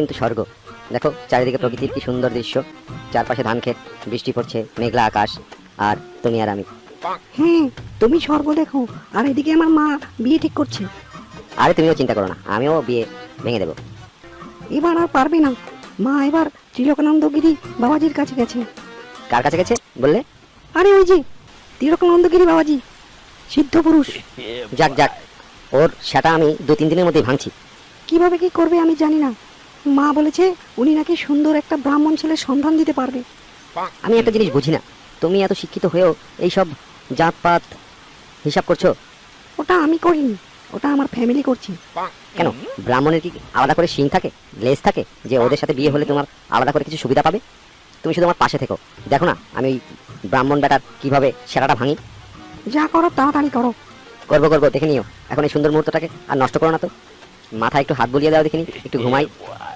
কিন্তু স্বর্গ। দেখো চারিদিকে প্রকৃতির কি সুন্দর দৃশ্য। চারপাশে ধান ক্ষেত বৃষ্টি পড়ছে মেঘলা আকাশ আর তুমি আর আমি। হ্যাঁ তুমি স্বর্গ দেখো আর এদিকে আমার মা বিয়ে ঠিক করছে। আরে তুমিও চিন্তা করো না আমিও বিয়ে ভেঙে দেবো। এবার আর পারবে না। মা এবার ত্রিলোকানন্দগিরি বাবাজির কাছে গেছে। কার কাছে গেছে বললে? আরে ওই যে ত্রিলোকানন্দগিরি বাবাজি সিদ্ধ পুরুষ। যাক যাক ওর সেটা আমি দু তিন দিনের মধ্যেই ভাঙছি। কীভাবে কি করবে আমি জানি না। মা বলেছে উনি নাকি সুন্দর একটা ব্রাহ্মণ ছেলের সন্ধান দিতে পারবে। আমি একটা জিনিস বুঝি না। তুমি এত শিক্ষিত হয়েও এইসব জাতপাত হিসাব করছ? ওটা আমি করিনি ওটা আমার ফ্যামিলি করছি। কেন? ব্রাহ্মণের কি আলাদা করে শিং থাকে লেজ থাকে যে ওদের সাথে বিয়ে হলে তোমার আলাদা করে কিছু সুবিধা পাবে? তুমি শুধু আমার পাশে থেকো। দেখো না আমি ওই ব্রাহ্মণ বেটার কীভাবে সেরাটা ভাঙি। যা করো তাড়াতাড়ি করো। করব করব দেখে নিও। এখন এই সুন্দর মুহূর্তটাকে আর নষ্ট করো না তো। মাথায় একটু হাত বুলিয়ে দাও দেখিনি? একটু ঘুমাই।